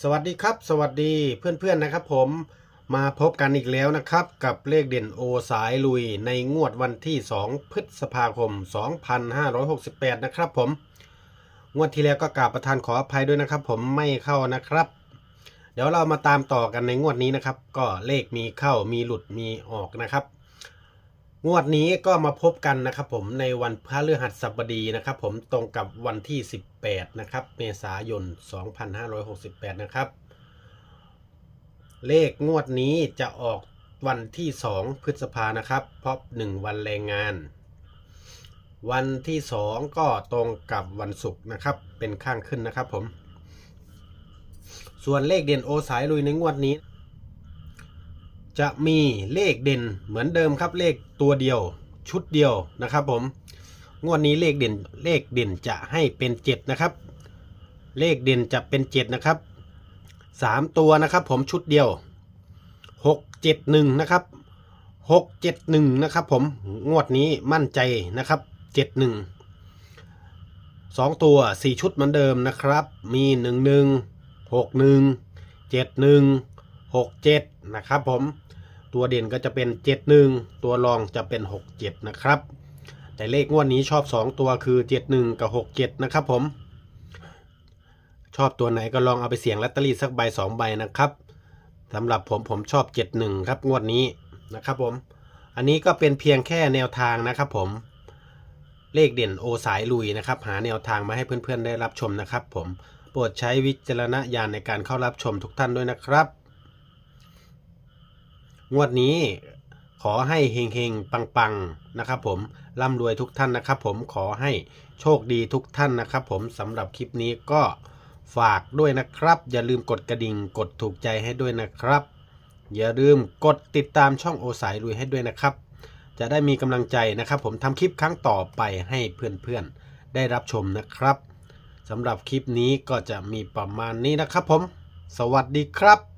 สวัสดีครับ สวัสดีเพื่อนๆนะครับผมมาพบกันอีกแล้วนะครับ กับเลขเด่นโอสายลุยในงวดวันที่ 2 พฤษภาคม 2568 นะครับผม งวดที่แล้วก็กราบประทานขออภัยด้วยนะครับ ผมไม่เข้านะครับ เดี๋ยวเรามาตามต่อกันในงวดนี้นะครับ ก็เลขมีเข้ามีหลุดมีออกนะครับ งวดนี้ก็มาพบกันนะครับผมในวันพฤหัสบดีนะครับผมตรงกับวันที่ 18 นะครับเมษายน 2568 นะครับ เลขงวดนี้จะออกวันที่ 2 พฤษภานะครับ เพราะ 1 วันแรงงาน วันที่ 2 ก็ตรงกับวันศุกร์นะครับ เป็นข้างขึ้นนะครับผม ส่วนเลขเด่นโอสายลุยในงวดนี้ จะมีเลขเด่นเหมือนเดิมครับเลขตัวเดียวชุดเดียวนะครับผมงวดนี้เลขเด่นเลขเด่นจะให้เป็นเจ็ดนะครับเลขเด่นจะเป็นเจ็ดนะครับสามตัวนะครับผมชุดเดียวหกเจ็ดหนึ่งนะครับหกเจ็ดหนึ่งนะครับผมงวดนี้มั่นใจนะครับเจ็ดหนึ่งสองตัวสี่ชุดเหมือนเดิมนะครับ มีหนึ่ง หนึ่งหกหนึ่งเจ็ดนะครับผม ตัวเด่นก็จะเป็นเจ็ดหนึ่งตัวรองจะเป็นหกเจ็ดนะครับ แต่เลขงวดนี้ชอบสองตัวคือเจ็ดหนึ่งกับหกเจ็ดนะครับผม ชอบตัวไหนก็ลองเอาไปเสี่ยงลอตเตอรี่สักใบสองใบนะครับสำหรับผมผมชอบเจ็ดหนึ่งครับงวดนี้นะครับผม อันนี้ก็เป็นเพียงแค่แนวทางนะครับผมเลขเด่นโอสายลุยนะครับ หาแนวทางมาให้เพื่อนๆได้รับชมนะครับผม โปรดใช้วิจารณญาณในการเข้ารับชมทุกท่านด้วยนะครับ งวดนี้ขอให้เฮงๆ ปังๆ นะครับผมร่ำรวยทุกท่านนะครับผมขอให้โชคดีทุกท่านนะครับผมสำหรับคลิปนี้ก็ฝากด้วยนะครับ อย่าลืมกดกระดิ่งกดถูกใจให้ด้วยนะครับ อย่าลืมกดติดตามช่องโอสายลุยให้ด้วยนะครับ จะได้มีกำลังใจนะครับ ผมทำคลิปครั้งต่อไปให้เพื่อนๆ ได้รับชมนะครับสำหรับคลิปนี้ก็จะมีประมาณนี้นะครับผม สวัสดีครับ